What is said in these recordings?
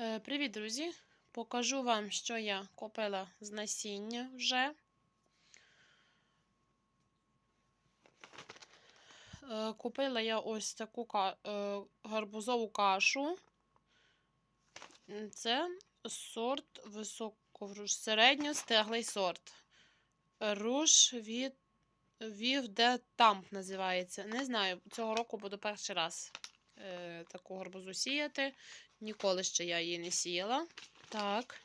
Е, Привіт, друзі! Покажу вам, що я купила з насіння вже. Е, Купила я ось таку е, гарбузову кашу. Це сорт високовруш, середньостеглий сорт. Руш від Вів де Тамп називається. Не знаю, цього року буду перший раз таку гарбузу сіяти. Ніколи ще я її не сіяла. Так.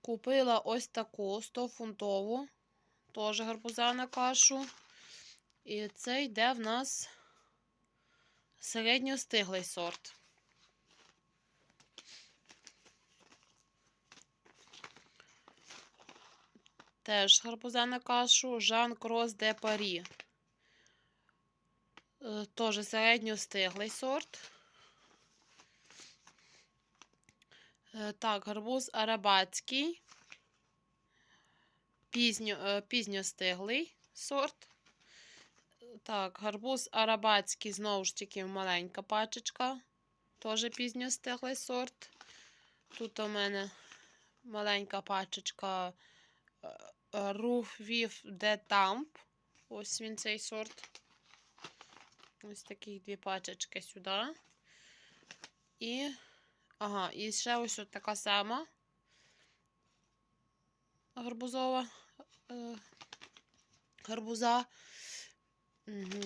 Купила ось таку 100-фунтову, теж гарбуза на кашу. І це йде в нас середньостиглий сорт. Теж гарбуза на кашу Жан Крос де Парі. Теж середньостиглий сорт. Так, гарбуз арабатський. Пізньо, е, пізньостиглий сорт. Е, Так, гарбуз арабатський, знову ж таки, маленька пачечка. Теж пізньостиглий сорт. Тут у мене маленька пачечка Руф Вів де Тамп. Ось він цей сорт. Ось такі дві пачечки сюди. І Ага, і ще ось от така сама гарбузова е, гарбуза.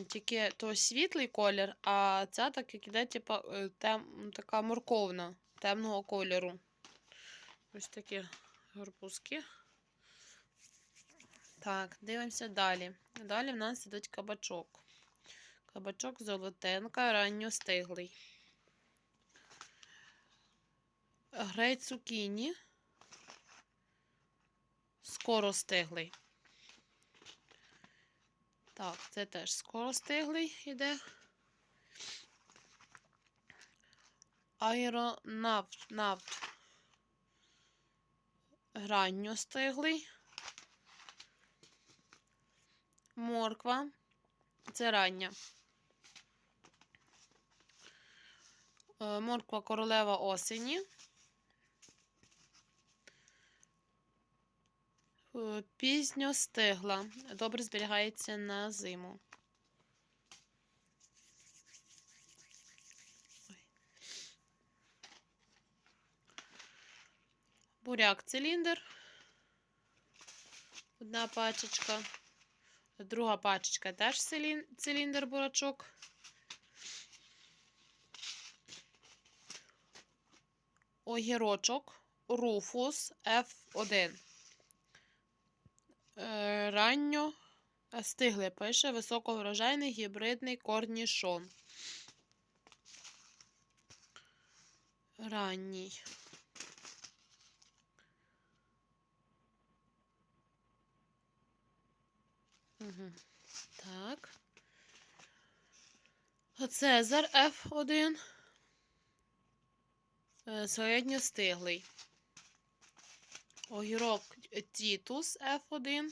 Тільки то світлий колір, а ця так як іде, типа, е, тем, така морковна, темного кольору. Ось такі гарбузки. Так, дивимося далі. Далі в нас ідуть кабачок. Кабачок золотенка, ранньостиглий. Грей цукіні. Скоро стиглий. Так, це теж скоро стиглий іде. Аеронавт. Навт. Гранньо стиглий. Морква. Це рання. Е, Морква королева осені. Пізньо стигла. Добре зберігається на зиму. Буряк циліндр. Одна пачечка. Друга пачечка теж цилін- циліндр бурачок. Огірочок. Руфус F1. Е, Ранньо е, стигле пише високоврожайний гібридний корнішон. Ранній. Угу. Так. Цезар F1. Е, Середньостиглий. Огірок Тітус F1.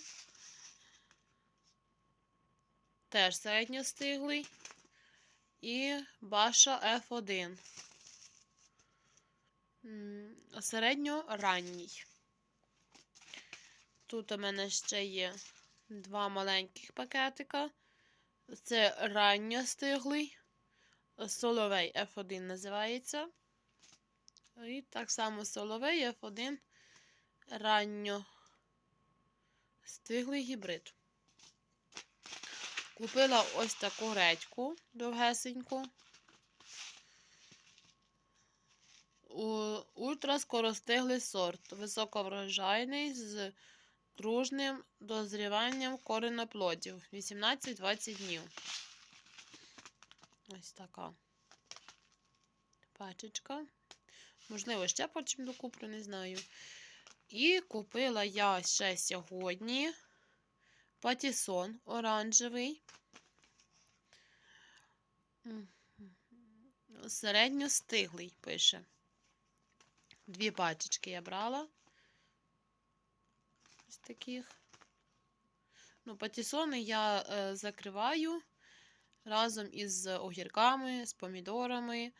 Теж середньостиглий. І Баша F1. М, Середньоранній. Тут у мене ще є два маленьких пакетика. Це ранньостиглий. Соловей F1 називається. І так само соловей F1 ранньо стиглий гібрид. Купила ось таку редьку довгесеньку. Ультраскоростиглий сорт. Високоврожайний з дружним дозріванням кореноплодів. 18-20 днів. Ось така пачечка. Можливо, ще потім докуплю, не знаю. І купила я ще сьогодні патісон оранжевий. Середньостиглий пише. Дві пачечки я брала. Ось таких. Ну, патісони я е, закриваю разом із огірками, з помідорами.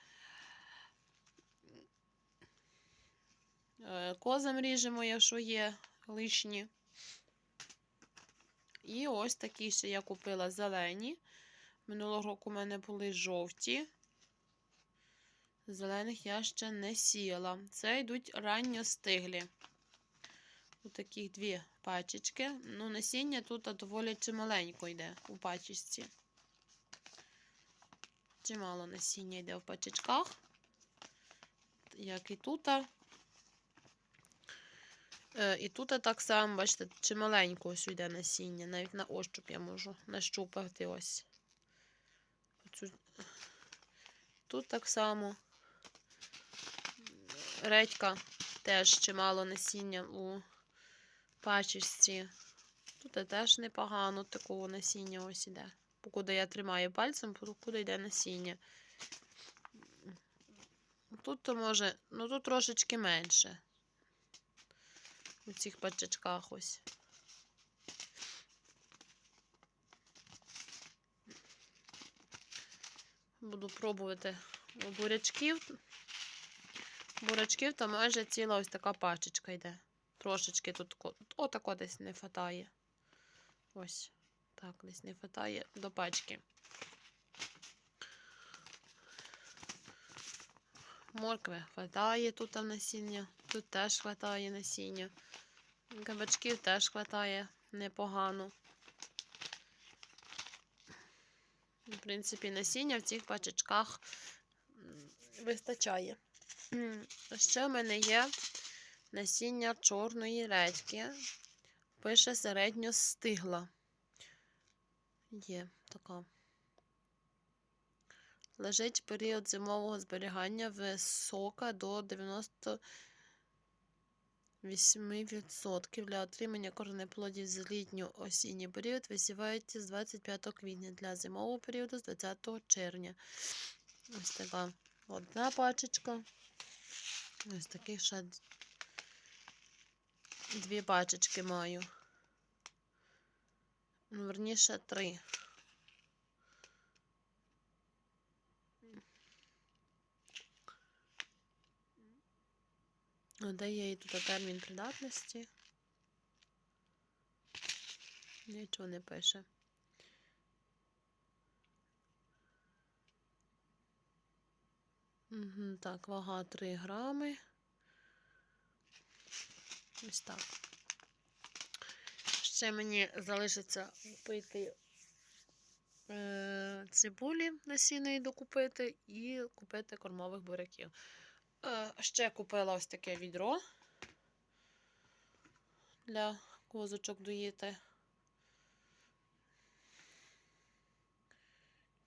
Козам ріжемо, якщо є лишні. І ось такі ще я купила зелені. Минулого року у мене були жовті. Зелених я ще не сіяла. Це йдуть ранньо стиглі. Ось таких дві пачечки. Ну, насіння тут доволі чималенько йде у пачечці. Чимало насіння йде в пачечках. Як і тут. Е, І тут так само, бачите, чималенько ось йде насіння. Навіть на ощуп я можу нащупати ось. Тут так само. Редька теж чимало насіння у пачечці. Тут теж непогано такого насіння ось іде. Покуди я тримаю пальцем, покуди йде насіння. Тут то може, ну тут трошечки менше. У цих пачечках ось. Буду пробувати бурячків. Бурячків то майже ціла ось така пачечка йде. Трошечки тут отако десь не хватає. Ось. Так, десь не хватає до пачки. Моркви хватає тут там насіння. Тут теж хватає насіння. Кабачків теж хватає непогано. В принципі, насіння в цих пачечках вистачає. Ще в мене є насіння чорної редьки. Пише середньо стигла. Є така. Лежить період зимового зберігання висока до 98% для отримання корнеплодів з літньо-осінній період висівається з 25 квітня для зимового періоду з 20 червня. Ось така одна пачечка. Ось таких ще дві пачечки маю. Ну, Верніше три. А де і тут термін придатності? Нічого не пише. Так, вага 3 грами. Ось так. Ще мені залишиться купити е, цибулі насінної докупити і купити кормових буряків. Е, ще купила ось таке відро для козочок доїти.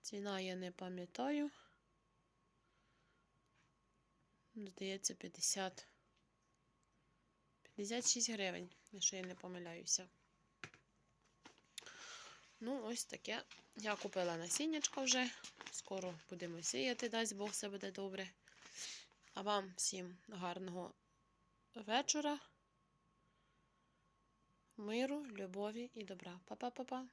Ціна я не пам'ятаю. Здається, 50. 56 гривень, якщо я не помиляюся. Ну, ось таке. Я купила насіннячко вже. Скоро будемо сіяти, дасть Бог все буде добре. А вам всім гарного вечора, миру, любові і добра. Па-па-па-па.